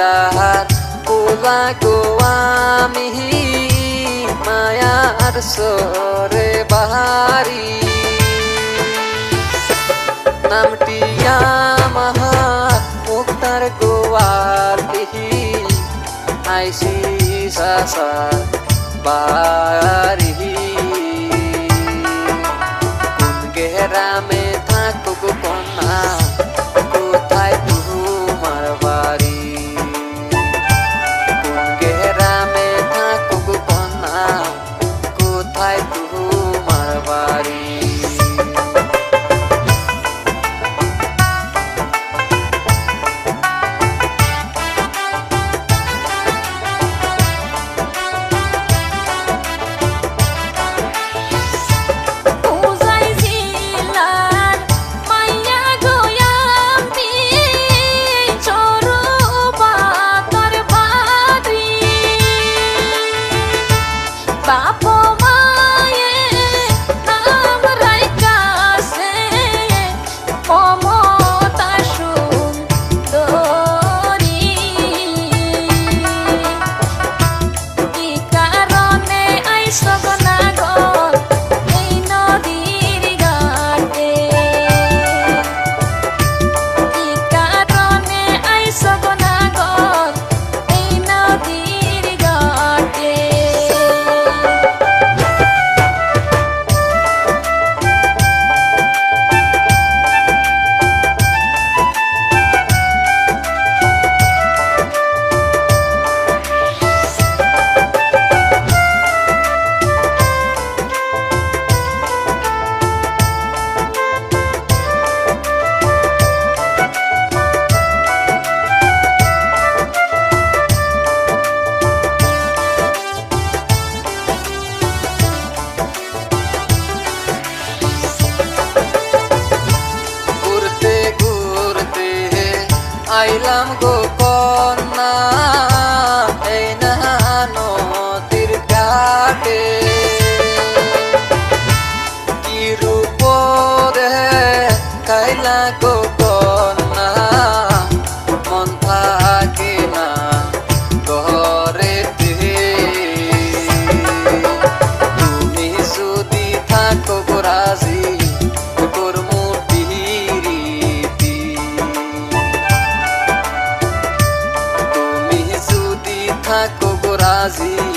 লাহার পুলা গো আমি মায়ার সরে বাহারি। নামটি আমার মুক্তার গোয়ার আইসি সাসা বাহারি। পাইলাম গো quase